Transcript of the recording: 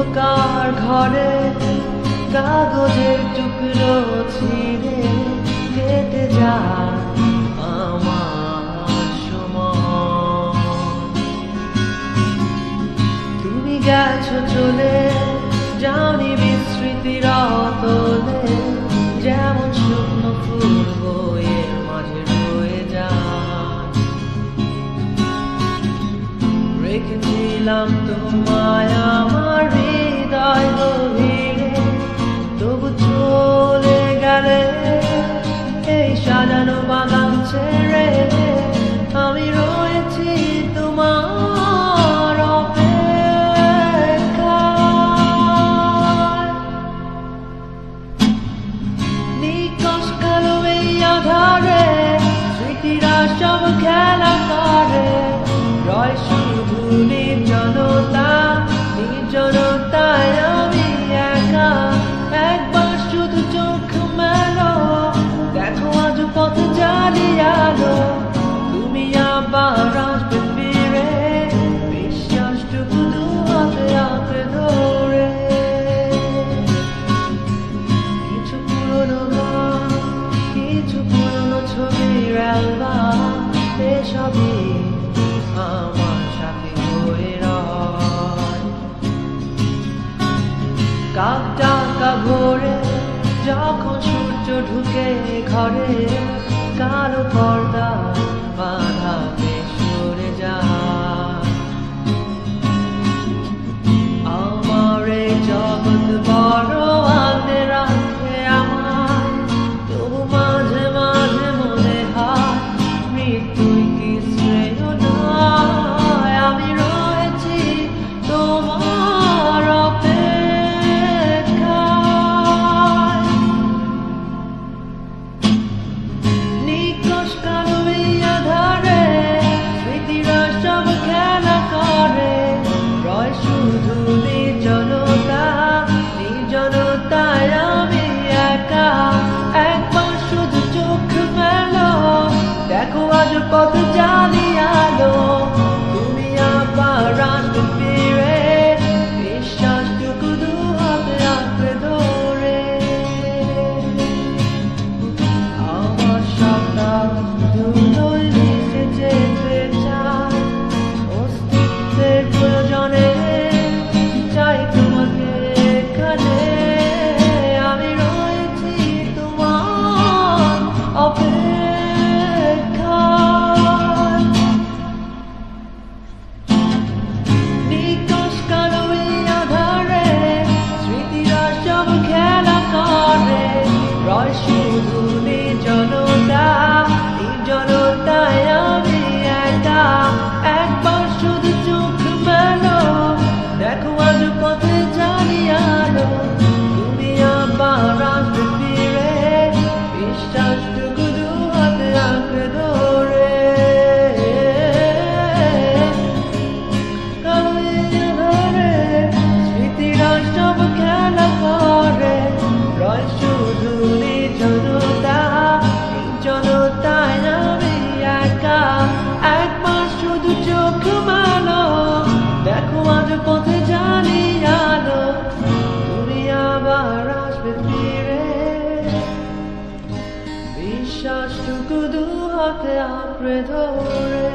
অন্ধকার ঘরে, কাগজের টুকরো ছিঁড়ে কেটে যায় আমার সময়। তুমি গেছো চলে, জানি বিস্মৃতির অতলে যেমন শুকনো ফুল বইয়ের মাঝে রয়ে যায়। রেখেছি দিলাম তোমায় আমার হৃদয় গভীরে। তবু চলে গেলে এই সাজানো বাগান ছেড়ে আমি রয়েছি তোমার নিকশ কালো এই আধারে, স্মৃতিরা সব খেলা যখন সূর্য ঢুকে ঘরে কারও পর্দা বাধা পথ যা রসে জনতা জনতায়া নিঃশ্বাসটুকু দু হাতে আঁকড়ে ধরে